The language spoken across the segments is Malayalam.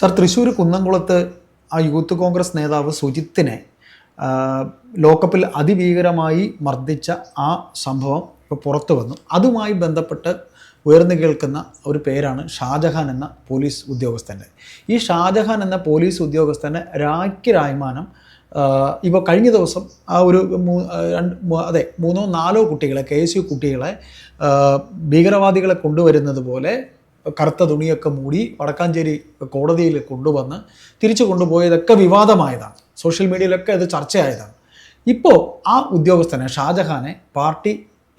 സർ തൃശ്ശൂർ കുന്നംകുളത്ത് ആ യൂത്ത് കോൺഗ്രസ് നേതാവ് സുജിത്തിനെ ലോക്കപ്പിൽ അതിഭീകരമായി മർദ്ദിച്ച ആ സംഭവം ഇപ്പോൾ പുറത്തു വന്നു. അതുമായി ബന്ധപ്പെട്ട് ഉയർന്നു കേൾക്കുന്ന ഒരു പേരാണ് ഷാജഹാൻ എന്ന പോലീസ് ഉദ്യോഗസ്ഥന്റെ. ഈ ഷാജഹാൻ എന്ന പോലീസ് ഉദ്യോഗസ്ഥന്റെ രാഖ്യരായ്മാനം ഇപ്പോൾ കഴിഞ്ഞ ദിവസം ആ ഒരു രണ്ട് അതെ മൂന്നോ നാലോ കുട്ടികളെ കെ എസ് യു കുട്ടികളെ ഭീകരവാദികളെ കൊണ്ടുവരുന്നത് പോലെ കറുത്ത തുണിയൊക്കെ മൂടി വടക്കാഞ്ചേരി കോടതിയിൽ കൊണ്ടുവന്ന് തിരിച്ചു കൊണ്ടുപോയതൊക്കെ വിവാദമായതാണ്. സോഷ്യൽ മീഡിയയിലൊക്കെ അത് ചർച്ചയായതാണ്. ഇപ്പോൾ ആ ഉദ്യോഗസ്ഥനെ ഷാജഹാനെ പാർട്ടി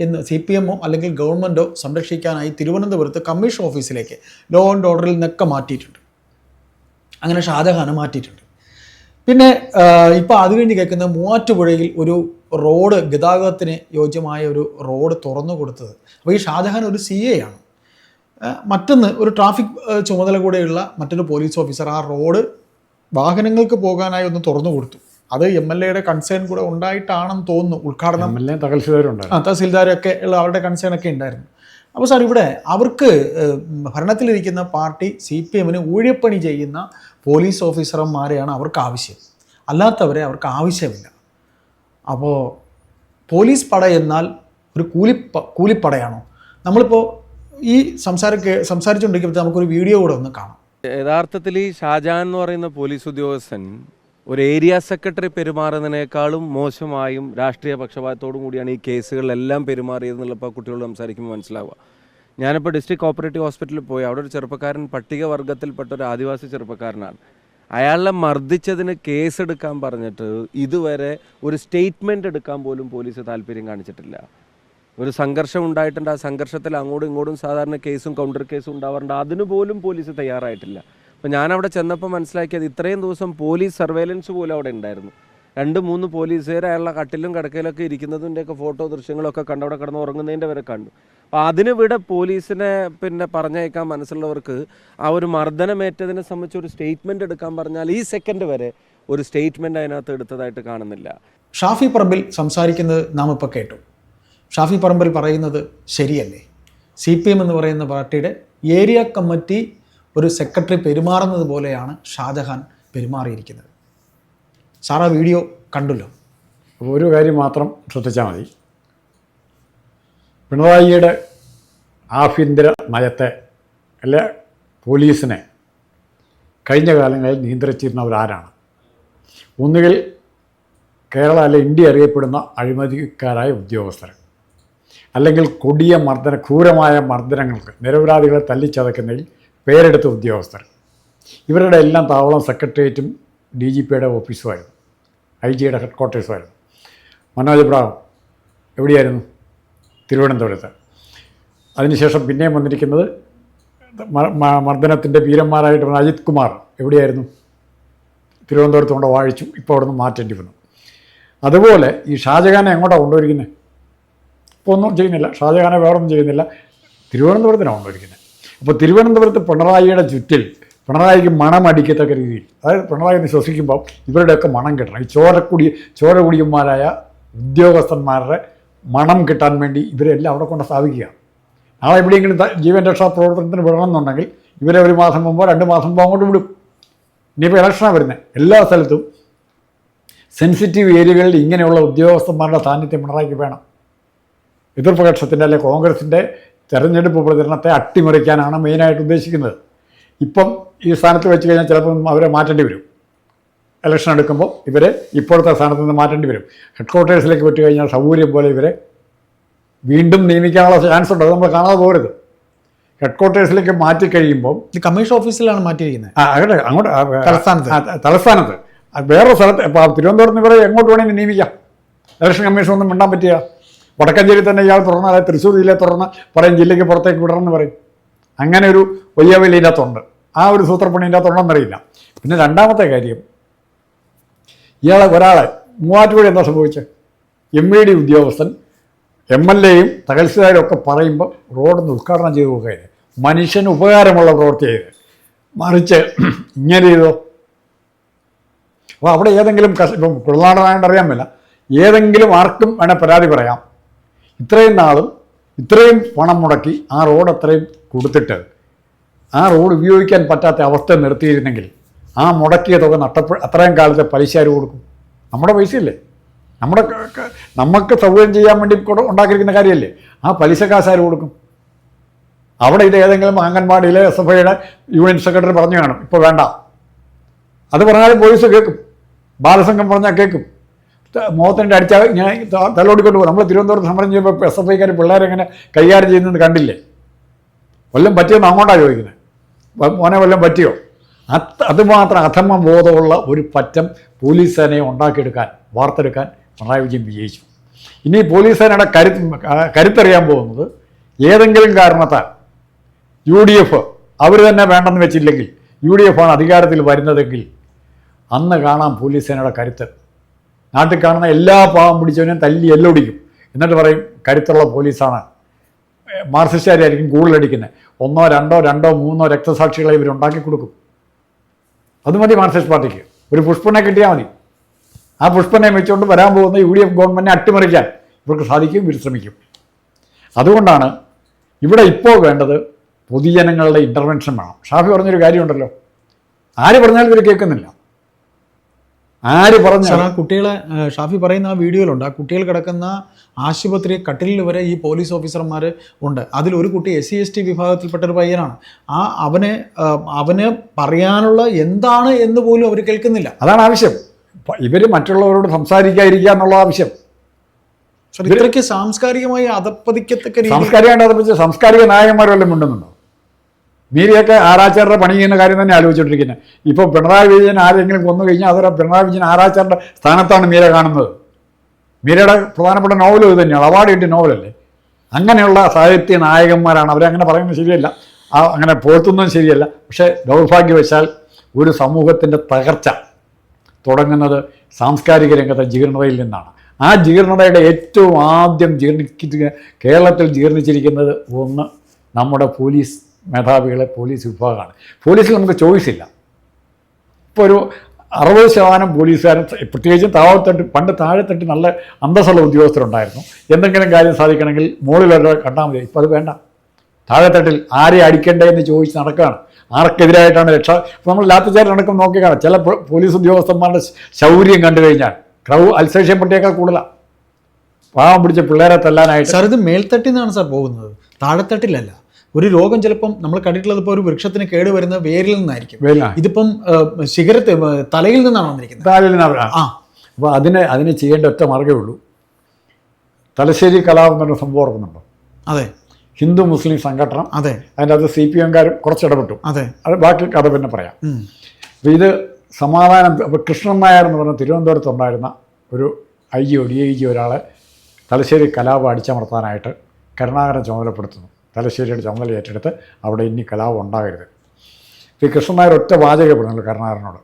എന്ന് സി പി എമ്മോ അല്ലെങ്കിൽ ഗവൺമെന്റോ സംരക്ഷിക്കാനായി തിരുവനന്തപുരത്ത് കമ്മീഷൻ ഓഫീസിലേക്ക് ലോ ആൻഡ് ഓർഡറിൽ നിന്നൊക്കെ മാറ്റിയിട്ടുണ്ട്. അങ്ങനെ ഷാജഹാനെ മാറ്റിയിട്ടുണ്ട്. പിന്നെ ഇപ്പോൾ അത് കഴിഞ്ഞ് കേൾക്കുന്ന മൂവാറ്റുപുഴയിൽ ഒരു റോഡ് ഗതാഗതത്തിന് യോജ്യമായ ഒരു റോഡ് തുറന്നു കൊടുത്തത്. അപ്പോൾ ഈ ഷാജഹാൻ ഒരു സി എ ആണ്. മറ്റൊന്ന് ഒരു ട്രാഫിക് ചുമതല കൂടെയുള്ള മറ്റൊരു പോലീസ് ഓഫീസർ ആ റോഡ് വാഹനങ്ങൾക്ക് പോകാനായി ഒന്ന് തുറന്നു കൊടുത്തു. അത് എം എൽ എയുടെ കൺസേൺ കൂടെ ഉണ്ടായിട്ടാണെന്ന് തോന്നുന്നു ഉദ്ഘാടനം. തഹസിൽദാരൊക്കെ ഉള്ള അവരുടെ കൺസേൺ ഒക്കെ ഉണ്ടായിരുന്നു. അപ്പോൾ സാർ ഇവിടെ അവർക്ക് ഭരണത്തിലിരിക്കുന്ന പാർട്ടി സി പി എമ്മിന് ഊഴിയപ്പണി ചെയ്യുന്ന പോലീസ് ഓഫീസർമാരെയാണ് അവർക്ക് ആവശ്യം. അല്ലാത്തവരെ അവർക്ക് ആവശ്യമില്ല. അപ്പോൾ പോലീസ് പട എന്നാൽ ഒരു കൂലിപ്പ കൂലിപ്പടയാണോ? നമ്മളിപ്പോൾ ഈ സംസാര സംസാരിച്ചുകൊണ്ടിരിക്കുമ്പോൾ നമുക്കൊരു വീഡിയോ കൂടെ ഒന്ന് കാണാം. യഥാർത്ഥത്തിൽ ഈ ഷാജഹാൻ എന്ന് പറയുന്ന പോലീസ് ഉദ്യോഗസ്ഥൻ ഒരു ഏരിയ സെക്രട്ടറി പെരുമാറുന്നതിനേക്കാളും മോശമായും രാഷ്ട്രീയ പക്ഷപാതത്തോടും കൂടിയാണ് ഈ കേസുകളിലെല്ലാം പെരുമാറിയതെന്നുള്ളപ്പോൾ കുട്ടികളോട് സംസാരിക്കുമ്പോൾ മനസ്സിലാവുക. ഞാനിപ്പോൾ ഡിസ്ട്രിക്ട് കോപ്പറേറ്റീവ് ഹോസ്പിറ്റലിൽ പോയി. അവിടെ ഒരു ചെറുപ്പക്കാരൻ പട്ടികവർഗത്തിൽപ്പെട്ട ഒരു ആദിവാസി ചെറുപ്പക്കാരനാണ്. അയാളെ മർദ്ദിച്ചതിന് കേസെടുക്കാൻ പറഞ്ഞിട്ട് ഇതുവരെ ഒരു സ്റ്റേറ്റ്മെന്റ് എടുക്കാൻ പോലും പോലീസ് താല്പര്യം കാണിച്ചിട്ടില്ല. ഒരു സംഘർഷം ഉണ്ടായിട്ടുണ്ട്. ആ സംഘർഷത്തിൽ അങ്ങോട്ടും ഇങ്ങോട്ടും സാധാരണ കേസും കൗണ്ടർ കേസും ഉണ്ടാവാറുണ്ട്. അതിനുപോലും പോലീസ് തയ്യാറായിട്ടില്ല. അപ്പോൾ ഞാൻ അവിടെ ചെന്നപ്പോൾ മനസ്സിലാക്കിയത് ഇത്രയും ദിവസം പോലീസ് സർവേലൻസ് പോലും അവിടെ ഉണ്ടായിരുന്നു. രണ്ട് മൂന്ന് പോലീസുകാർ അയാളുടെ കട്ടിലും കിടക്കയിലൊക്കെ ഇരിക്കുന്നതിന്റെയൊക്കെ ഫോട്ടോ ദൃശ്യങ്ങളൊക്കെ കണ്ട് അവിടെ കിടന്ന് ഉറങ്ങുന്നതിന്റെ വരെ കണ്ടു. അപ്പോൾ അതിന് ഇവിടെ പോലീസിനെ പിന്നെ പറഞ്ഞയക്കാൻ മനസ്സുള്ളവർക്ക് ആ ഒരു മർദ്ദനമേറ്റതിനെ സംബന്ധിച്ച് ഒരു സ്റ്റേറ്റ്മെന്റ് എടുക്കാൻ പറഞ്ഞാൽ ഈ സെക്കൻഡ് വരെ ഒരു സ്റ്റേറ്റ്മെന്റ് അതിനകത്ത് എടുത്തതായിട്ട് കാണുന്നില്ല. ഷാഫി പറമ്പിൽ സംസാരിക്കുന്നത് നാം ഇപ്പോൾ കേട്ടു. ഷാഫി പറമ്പിൽ പറയുന്നത് ശരിയല്ലേ? സി പി എം എന്ന് പറയുന്ന പാർട്ടിയുടെ ഏരിയ കമ്മിറ്റി ഒരു സെക്രട്ടറി പെരുമാറുന്നത് പോലെയാണ് ഷാജഹാൻ പെരുമാറിയിരിക്കുന്നത്. ആ വീഡിയോ കണ്ടല്ലോ. ഒരു കാര്യം മാത്രം ശ്രദ്ധിച്ചാൽ മതി. പിണറായിയുടെ ആഭ്യന്തര നയത്തെ അല്ലെ പോലീസിനെ കഴിഞ്ഞ കാലങ്ങളിൽ നിയന്ത്രിച്ചിരുന്നവരാരാണ് ഒന്നുകിൽ കേരള അല്ലെ ഇന്ത്യ അറിയപ്പെടുന്ന അഴിമതിക്കാരായ ഉദ്യോഗസ്ഥർ. അല്ലെങ്കിൽ കൊടിയ മർദ്ദന ക്രൂരമായ മർദ്ദനങ്ങൾക്ക് നിരപരാധികളെ തല്ലിച്ചതക്കുന്നതിൽ പേരെടുത്ത ഉദ്യോഗസ്ഥർ. ഇവരുടെ എല്ലാം താവളം സെക്രട്ടേറിയറ്റും ഡി ജി പിയുടെ ഓഫീസുമായിരുന്നു. ഐ ജിയുടെ ഹെഡ് ക്വാർട്ടേഴ്സുമായിരുന്നു മനോജ് ബ്രാവ് എവിടെയായിരുന്നു? തിരുവനന്തപുരത്ത്. അതിനുശേഷം പിന്നെയും വന്നിരിക്കുന്നത് മർദ്ദനത്തിന്റെ വീരന്മാരായിട്ട് അജിത് കുമാർ എവിടെയായിരുന്നു? തിരുവനന്തപുരത്ത് കൊണ്ട് വാഴിച്ചു ഇപ്പോൾ അവിടെ നിന്ന് മാറ്റേണ്ടി വന്നു. അതുപോലെ ഈ ഷാജഹാനെ എങ്ങോട്ടാണ് കൊണ്ടുവരിക്കുന്നത് ഇപ്പോൾ ഒന്നും ചെയ്യുന്നില്ല. ഷാജഹാനെ വേറൊന്നും ചെയ്യുന്നില്ല. തിരുവനന്തപുരത്തിനാണ് കൊണ്ടുവരിക്കുന്നത് അപ്പോൾ തിരുവനന്തപുരത്ത് പിണറായിയുടെ ചുറ്റിൽ പിണറായിക്ക് മണം അടിക്കത്തക്ക രീതിയിൽ അതായത് പിണറായി എന്ന് ശ്വസിക്കുമ്പോൾ ഇവരുടെയൊക്കെ മണം കിട്ടണം. ഈ ചോരക്കുടി ചോരകുടിയന്മാരായ ഉദ്യോഗസ്ഥന്മാരുടെ മണം കിട്ടാൻ വേണ്ടി ഇവരെല്ലാം അവിടെ കൊണ്ട് സ്ഥാപിക്കുക. നാളെ എവിടെയെങ്കിലും ജീവൻ രക്ഷാ പ്രവർത്തനത്തിന് വിടണമെന്നുണ്ടെങ്കിൽ ഇവരെ ഒരു മാസം മുമ്പോ രണ്ട് മാസം മുമ്പോ അങ്ങോട്ട് വിടും. ഇനിയിപ്പോൾ ഇലക്ഷനാണ് വരുന്നത് എല്ലാ സ്ഥലത്തും സെൻസിറ്റീവ് ഏരിയകളിൽ ഇങ്ങനെയുള്ള ഉദ്യോഗസ്ഥന്മാരുടെ സാന്നിധ്യം പിണറായിക്ക് വേണം. എതിർപക്ഷത്തിന്റെ അല്ലെ കോൺഗ്രസിന്റെ തെരഞ്ഞെടുപ്പ് പ്രചരണത്തെ അട്ടിമറിക്കാനാണ് മെയിനായിട്ട് ഉദ്ദേശിക്കുന്നത്. ഇപ്പം ഈ സ്ഥാനത്ത് വെച്ച് കഴിഞ്ഞാൽ ചിലപ്പം അവരെ മാറ്റേണ്ടി വരും. ഇലക്ഷൻ എടുക്കുമ്പോൾ ഇവരെ ഇപ്പോഴത്തെ സ്ഥാനത്ത് നിന്ന് മാറ്റേണ്ടി വരും. ഹെഡ് ക്വാർട്ടേഴ്സിലേക്ക് വിട്ട് കഴിഞ്ഞാൽ സൗകര്യം പോലെ ഇവരെ വീണ്ടും നിയമിക്കാനുള്ള ചാൻസ് ഉണ്ട്. അത് നമ്മൾ കാണാതെ പോകരുത്. ഹെഡ് ക്വാർട്ടേഴ്സിലേക്ക് മാറ്റി കഴിയുമ്പോൾ കമ്മീഷൻ ഓഫീസിലാണ് മാറ്റിയിരിക്കുന്നത്. ആ, അങ്ങോട്ട് അങ്ങോട്ട് തലസ്ഥാനത്ത്. തലസ്ഥാനത്ത്. ആ, വേറൊരു സ്ഥലത്ത് ഇപ്പോൾ തിരുവനന്തപുരത്ത് ഇവരെ എങ്ങോട്ട് വേണമെങ്കിൽ നിയമിക്കാം. ഇലക്ഷൻ കമ്മീഷൻ ഒന്നും മിണ്ടാൻ പറ്റിയ വടക്കഞ്ചേരി തന്നെ ഇയാൾ തുറന്നാൽ തൃശ്ശൂർ ജില്ലയിൽ തുറന്ന് പറയും ജില്ലയ്ക്ക് പുറത്തേക്ക് വിടണമെന്ന് പറയും. അങ്ങനെ ഒരു വലിയ ഇതിനകത്തുണ്ട്. ആ ഒരു സൂത്രപ്പണി ഇതിന്റെ അകത്തുണ്ടെന്നറിയില്ല പിന്നെ രണ്ടാമത്തെ കാര്യം ഇയാളെ ഒരാളെ മൂവാറ്റുപുഴ എന്താ സംഭവിച്ചത് എം ഇ ഡി ഉദ്യോഗസ്ഥൻ എം എൽ എയും തകൽസുകാരും ഒക്കെ പറയുമ്പോൾ റോഡൊന്ന് ഉദ്ഘാടനം ചെയ്ത് പോകുകയാണ് മനുഷ്യന് ഉപകാരമുള്ള പ്രവൃത്തി ചെയ്ത് മറിച്ച് ഇങ്ങനെ ചെയ്തോ? അപ്പോൾ അവിടെ ഏതെങ്കിലും കസ് ഇപ്പം പിള്ളാടനായിട്ട് അറിയാൻ പറ്റില്ല ഏതെങ്കിലും ആർക്കും വേണേൽ പരാതി പറയാം. ഇത്രയും നാളും ഇത്രയും പണം മുടക്കി ആ റോഡ് അത്രയും കൊടുത്തിട്ട് ആ റോഡ് ഉപയോഗിക്കാൻ പറ്റാത്ത അവസ്ഥ നിർത്തിയിരുന്നെങ്കിൽ ആ മുടക്കിയ തുക നഷ്ടപ്പെ അത്രയും കാലത്തെ പലിശ ആര് കൊടുക്കും? നമ്മുടെ പൈസയല്ലേ? നമ്മുടെ നമുക്ക് സൗകര്യം ചെയ്യാൻ വേണ്ടി ഉണ്ടാക്കിയിരിക്കുന്ന കാര്യമല്ലേ ആ പലിശ കാശ് ആര് കൊടുക്കും? അവിടെ ഇത് ഏതെങ്കിലും അംഗൻവാടിയിലെ എസ് എഫ് ഐയുടെ യൂണിയൻ സെക്രട്ടറി പറഞ്ഞു കാണും. ഇപ്പോൾ വേണ്ട. അത് പറഞ്ഞാലും പോലീസ് കേൾക്കും. ബാലസംഘം പറഞ്ഞാൽ കേൾക്കും. ത- അടിച്ച ഞാൻ തലോടിക്കൊണ്ട് പോകും. നമ്മൾ തിരുവനന്തപുരത്ത് സമരം ചെയ്യുമ്പോൾ എസ് എഫ് ഐക്കാർ പിള്ളേരെ എങ്ങനെ കൈകാര്യം ചെയ്യുന്നത് കണ്ടില്ലേ? വല്ലതും പറ്റിയെന്ന് അങ്ങോട്ടാണ് ചോദിക്കുന്നത് മോനെ വല്ലതും പറ്റിയോ? അത് അതുമാത്രം അധമ ബോധമുള്ള ഒരു പറ്റം പോലീസ് സേനയെ ഉണ്ടാക്കിയെടുക്കാൻ വാർത്തെടുക്കാൻ പിണറായി വിജയൻ വിജയിച്ചു. ഇനി പോലീസ് സേനയുടെ കരുത്ത് കരുത്തറിയാൻ പോകുന്നത് ഏതെങ്കിലും കാരണത്താൽ യു ഡി എഫ് അവർ തന്നെ വേണ്ടെന്ന് വെച്ചില്ലെങ്കിൽ യു ഡി എഫ് ആണ് അധികാരത്തിൽ വരുന്നതെങ്കിൽ അന്ന് കാണാം പോലീസ് സേനയുടെ കരുത്ത് നാട്ടിൽ കാണുന്ന എല്ലാ പാവം പിടിച്ചവനെയും തല്ലി എല്ലൊടിക്കും. എന്നിട്ട് പറയും കരുത്തുള്ള പോലീസാണ്. മാർസിസ്റ്റുകാരായിരിക്കും കൂടുതലടിക്കുന്നത് ഒന്നോ രണ്ടോ രണ്ടോ മൂന്നോ രക്തസാക്ഷികളെ ഇവർ ഉണ്ടാക്കി കൊടുക്കും. അത് മതി മാർക്സിസ്റ്റ് പാർട്ടിക്ക്. ഒരു പുഷ്പനെ കിട്ടിയാൽ മതി. ആ പുഷ്പനെ വെച്ചുകൊണ്ട് വരാൻ പോകുന്ന യു ഡി എഫ് ഗവൺമെന്റിനെ അട്ടിമറിക്കാൻ ഇവർക്ക് സാധിക്കും ഇവർ ശ്രമിക്കും. അതുകൊണ്ടാണ് ഇവിടെ ഇപ്പോൾ വേണ്ടത് പൊതുജനങ്ങളുടെ ഇന്റർവെൻഷൻ വേണം. ഷാഫി പറഞ്ഞൊരു കാര്യമുണ്ടല്ലോ. ആര് പറഞ്ഞാലും ഇവർ കേൾക്കുന്നില്ല. ആര് സാർ ആ കുട്ടികളെ ഷാഫി പറയുന്ന ആ വീഡിയോയിലുണ്ട്. ആ കുട്ടികൾ കിടക്കുന്ന ആശുപത്രി കട്ടിലിൽ വരെ ഈ പോലീസ് ഓഫീസർമാർ ഉണ്ട്. അതിൽ ഒരു കുട്ടി എസ് സി എസ് ടി വിഭാഗത്തിൽപ്പെട്ട ഒരു പയ്യനാണ്. ആ അവനെ അവന് പറയാനുള്ള എന്താണ് എന്ന് പോലും അവർ കേൾക്കുന്നില്ല. അതാണ് ആവശ്യം. ഇവർ മറ്റുള്ളവരോട് സംസാരിക്കാതിരിക്കുക എന്നുള്ള ആവശ്യം. ഇത്രയ്ക്ക് സാംസ്കാരികമായി അധപ്പതിക്കത്തക്ക സാംസ്കാരികമായിട്ട് സാംസ്കാരിക നായകന്മാരെല്ലാം മിണ്ടുന്നുണ്ടോ മീരിയൊക്കെ ആറാച്ചാരുടെ പണി ചെയ്യുന്ന കാര്യം തന്നെ ആലോചിച്ചുകൊണ്ടിരിക്കുന്നത് ഇപ്പോൾ പിണറായി വിജയൻ ആരെങ്കിലും കൊന്നു കഴിഞ്ഞാൽ അതൊരു പിണറായി വിജയൻ ആറാച്ചാരുടെ സ്ഥാനത്താണ് മീര കാണുന്നത്. മീരയുടെ പ്രധാനപ്പെട്ട നോവലും ഇത് തന്നെയാണ്. അവാർഡ് കിട്ടിയ നോവലല്ലേ? അങ്ങനെയുള്ള സാഹിത്യ നായകന്മാരാണ്. അവരങ്ങനെ പറയുന്നത് ശരിയല്ല. ആ അങ്ങനെ പോഴ്ത്തുന്നതും ശരിയല്ല. പക്ഷേ ദൗർഭാഗ്യവശാൽ ഒരു സമൂഹത്തിന്റെ തകർച്ച തുടങ്ങുന്നത് സാംസ്കാരിക രംഗത്തെ ജീർണതയിൽ നിന്നാണ്. ആ ജീർണതയുടെ ഏറ്റവും ആദ്യം ജീർണിക്കുക കേരളത്തിൽ ജീർണിച്ചിരിക്കുന്നത് ഒന്ന് നമ്മുടെ പോലീസ് മേധാവികളെ പോലീസ് വിഭാഗമാണ്. പോലീസിൽ നമുക്ക് ചോയ്സ് ഇല്ല ഇപ്പോൾ ഒരു അറുപത് ശതമാനം പോലീസുകാരും പ്രത്യേകിച്ചും താഴെത്തട്ട് പണ്ട് താഴെത്തട്ട് നല്ല അന്തസ്സുള്ള ഉദ്യോഗസ്ഥരുണ്ടായിരുന്നു. എന്തെങ്കിലും കാര്യം സാധിക്കണമെങ്കിൽ മുകളിലൊരാൾ കണ്ടാൽ മതി. ഇപ്പോൾ അത് വേണ്ട. താഴെത്തട്ടിൽ ആരെ അടിക്കണ്ടേ എന്ന് ചോദിച്ച് നടക്കുകയാണ് ആർക്കെതിരായിട്ടാണ് രക്ഷ? ഇപ്പോൾ നമ്മൾ നോക്കി കാണാം ചില പോലീസ് ഉദ്യോഗസ്ഥന്മാരുടെ ശൗര്യം കണ്ടു കഴിഞ്ഞാൽ ക്രൗ അൽസേഷൻ പട്ടിയേക്കാൾ കൂടുതലാണ് പാവം പിടിച്ച പിള്ളേരെ തല്ലാനായിട്ട് സാർ ഇത് മേൽത്തട്ടിൽ നിന്നാണ് സാർ പോകുന്നത്. താഴെത്തട്ടിലല്ല. ഒരു രോഗം ചിലപ്പം നമ്മൾ കണ്ടിട്ടുള്ളത് ഇപ്പോൾ ഒരു വൃക്ഷത്തിന് കേട് വരുന്ന വേരിൽ നിന്നായിരിക്കും. ഇതിപ്പം ശിഖരത്ത് തലയിൽ നിന്നാണ് വന്നിരിക്കുന്നത്. തലയിൽ നിന്നാണ് ആ. അപ്പോൾ അതിന് അതിന് ചെയ്യേണ്ട ഒറ്റ മാർഗമേ ഉള്ളൂ. തലശ്ശേരി കലാപം എന്നൊരു സംഭവം ഓർക്കുന്നുണ്ടോ? അതെ. ഹിന്ദു മുസ്ലിം സംഘടന. അതെ. അതിന്റെ അത് സി പി എംകാരും കുറച്ച് ഇടപെട്ടു അതെ. അത് ബാക്കി കഥ പിന്നെ പറയാം. അപ്പം അപ്പോൾ ഇത് സമാധാനം അപ്പോൾ കൃഷ്ണൻ നായർ എന്ന് പറഞ്ഞ തിരുവനന്തപുരത്തുണ്ടായിരുന്ന ഒരു I G or D I G ഒരാളെ തലശ്ശേരി കലാപം അടിച്ചമർത്താനായിട്ട് കരുണാകരൻ ചുമതലപ്പെടുത്തുന്നു. തലശ്ശേരിയുടെ ചുമതല ഏറ്റെടുത്ത് അവിടെ ഇനി കലാപം ഉണ്ടാകരുത്. ശ്രീ കൃഷ്ണനായർ ഒറ്റ വാചകപ്പെടുന്നുള്ളൂ കരുണാകരനോട്.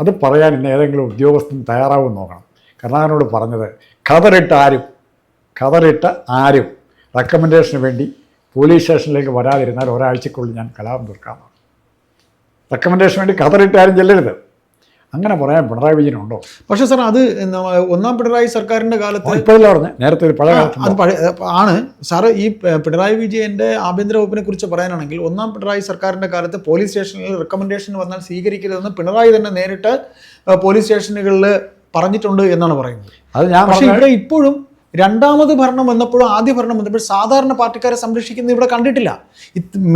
അത് പറയാൻ ഇന്ന് ഏതെങ്കിലും ഉദ്യോഗസ്ഥൻ തയ്യാറാവും നോക്കണം. കരുണാകരനോട് പറഞ്ഞത് ഖതറിട്ട് ആരും ഖതറിട്ട് ആരും റെക്കമെൻഡേഷന് വേണ്ടി പോലീസ് സ്റ്റേഷനിലേക്ക് വരാതിരുന്നാൽ ഒരാഴ്ചക്കുള്ളിൽ ഞാൻ കലാപം തീർക്കാമെന്നാണ് റെക്കമെൻഡേഷന് വേണ്ടി ഖതറിട്ട് ആരും ചെല്ലരുത്. അങ്ങനെ പറയാൻ പിണറായി വിജയനുണ്ടോ പക്ഷേ സാർ അത് ഒന്നാം പിണറായി സർക്കാരിന്റെ കാലത്ത് ഇപ്പോഴല്ല പറഞ്ഞു? നേരത്തെ ഒരു പഴയ അത് പഴയ ആണ്. സാറ് ഈ പിണറായി വിജയന്റെ ആഭ്യന്തര വകുപ്പിനെ കുറിച്ച് പറയാനാണെങ്കിൽ ഒന്നാം പിണറായി സർക്കാരിന്റെ കാലത്ത് പോലീസ് സ്റ്റേഷനിൽ റെക്കമെൻഡേഷൻ വന്നാൽ സ്വീകരിക്കരുതെന്ന് പിണറായി തന്നെ നേരിട്ട് പോലീസ് സ്റ്റേഷനുകളിൽ പറഞ്ഞിട്ടുണ്ട് എന്നാണ് പറയുന്നത്. അത് ഞാൻ പക്ഷേ ഇവിടെ ഇപ്പോഴും രണ്ടാമത് ഭരണം വന്നപ്പോഴും ആദ്യ ഭരണം വന്നപ്പോഴും സാധാരണ പാർട്ടിക്കാരെ സംരക്ഷിക്കുന്നത് ഇവിടെ കണ്ടിട്ടില്ല.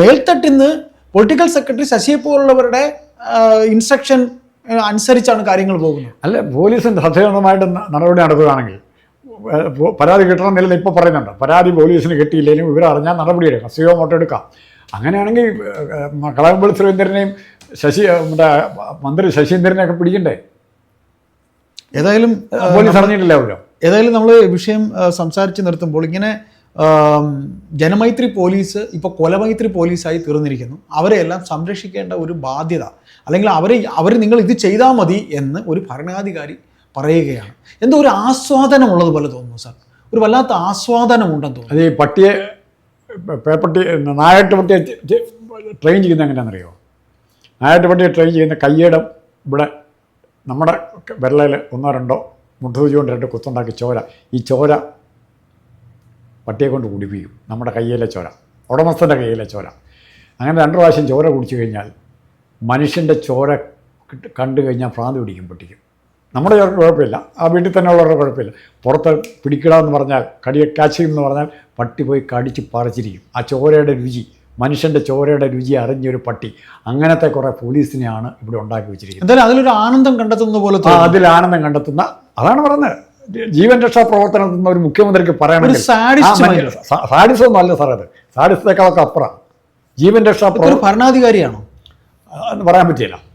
മേൽത്തട്ടിന്ന് പൊളിറ്റിക്കൽ സെക്രട്ടറി ശശിയെ പോലുള്ളവരുടെ ഇൻസ്ട്രക്ഷൻ അനുസരിച്ചാണ് കാര്യങ്ങൾ പോകുന്നത്. അല്ല പോലീസിന്റെ സത്യസന്ധമായിട്ട് ന- നടപടി നടത്തുകയാണെങ്കിൽ പരാതി കിട്ടണം എന്നില്ല ഇപ്പോൾ പറയുന്നുണ്ട്. പരാതി പോലീസിന് കിട്ടിയില്ലെങ്കിലും ഇവർ അറിഞ്ഞാൽ നടപടിയെടുക്കാം സിയോ മോട്ടോ എടുക്കാം. അങ്ങനെയാണെങ്കിൽ കളകമ്പള്ളി സുരേന്ദ്രനെയും ശശി നമ്മുടെ മന്ത്രി ശശീന്ദ്രനെയൊക്കെ പിടിക്കണ്ടേ? ഏതായാലും പോലീസ് അറിഞ്ഞിട്ടില്ല അവരോ? ഏതായാലും നമ്മൾ വിഷയം സംസാരിച്ച് നിർത്തുമ്പോൾ ഇങ്ങനെ ജനമൈത്രി പോലീസ് ഇപ്പോൾ കൊലമൈത്രി പോലീസായി തീർന്നിരിക്കുന്നു. അവരെയെല്ലാം സംരക്ഷിക്കേണ്ട ഒരു ബാധ്യത അല്ലെങ്കിൽ അവർ അവർ നിങ്ങൾ ഇത് ചെയ്താൽ മതി എന്ന് ഒരു ഭരണാധികാരി പറയുകയാണ്. എന്തോ ഒരു ആസ്വാദനമുള്ളത് പോലെ തോന്നുന്നു സാർ. ഒരു വല്ലാത്ത ആസ്വാദനമുണ്ടെന്ന് തോന്നുന്നു. അത് പട്ടിയെ പേപ്പട്ടി നായാട്ട് പട്ടിയെ ട്രെയിൻ ചെയ്യുന്നത് എങ്ങനെയാണെന്നറിയോ? നായാട്ട് പട്ടിയെ ട്രെയിൻ ചെയ്യുന്ന കയ്യടം ഇവിടെ നമ്മുടെ വിരളയിൽ ഒന്നോ രണ്ടോ മുട്ടുസൂചി കൊണ്ട് രണ്ട് കുത്തുണ്ടാക്കി ചോര. ഈ ചോര പട്ടിയെ കൊണ്ട് കുടിപ്പിക്കും. നമ്മുടെ കയ്യിലെ ചോര. ഉടമസ്ഥന്റെ കയ്യിലെ ചോര. അങ്ങനെ രണ്ട് പ്രാവശ്യം ചോര കുടിച്ചു കഴിഞ്ഞാൽ മനുഷ്യന്റെ ചോര കണ്ടു കഴിഞ്ഞാൽ ഭ്രാന്ത് പിടിക്കും പൊട്ടിക്കും. നമ്മുടെ ചോര കുഴപ്പമില്ല. ആ വീട്ടിൽ തന്നെ ഉള്ളവരുടെ കുഴപ്പമില്ല. പുറത്ത് പിടിക്കിടാന്ന് പറഞ്ഞാൽ കടിയെ കാച്ച് എന്ന് പറഞ്ഞാൽ പട്ടി പോയി കടിച്ച് പറിച്ചിരിക്കും. ആ ചോരയുടെ രുചി മനുഷ്യന്റെ ചോരയുടെ രുചി അറിഞ്ഞൊരു പട്ടി അങ്ങനത്തെ കുറേ പോലീസിനെയാണ് ഇവിടെ ഉണ്ടാക്കി വെച്ചിരിക്കുന്നത്. എന്തായാലും അതിലൊരു ആനന്ദം കണ്ടെത്തുന്ന പോലെ അതിൽ ആനന്ദം കണ്ടെത്തുന്ന അതാണ് പറഞ്ഞത്. ജീവൻ രക്ഷാ പ്രവർത്തനത്തിൽ നിന്ന് ഒരു മുഖ്യമന്ത്രിക്ക് പറയണമെങ്കിൽ സാഡിസം അല്ല സാറേ അത്. സാഡിസത്തെക്കാളൊക്കെ അപ്പുറം. ജീവൻ രക്ഷാ ഒരു ഭരണാധികാരിയാണോ? പറയാൻ പറ്റില്ല